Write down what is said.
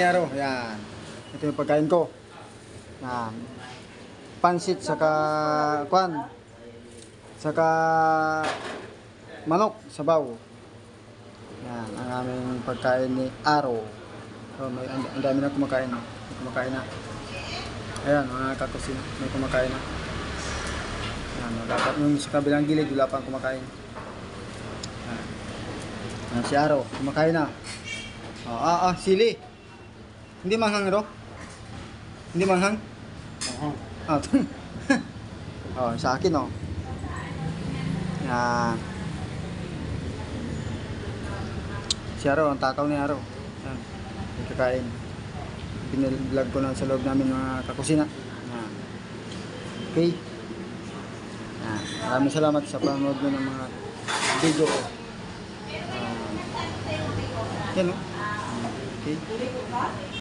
Aro. Yan. Ito yung pagkain ko. Yan. Pansit saka kwan. Saka manok, sabaw. Yan, ang aming pagkain ni Aro. So, may, ang, ang dami na kumakain. May kumakain na. Ayan, mga kakusina. May kumakain na. Yan, dapat yung sa kabilang gilid, wala pang kumakain. Yan. Yan, si Aro, kumakain na. Oh, ah, ah, sili. Hindi manghang, Aro? Hindi manghang? Ah, oh, sa akin, oh. Yan. Si Aro, ang takaw ni Aro. Yan. Kakain. Pinag-vlog ko lang sa loob namin mga kakusina. Yan. Okay. Yan. Maraming salamat sa panonood mo ng mga video ko. Ah, yan, oh. Okay.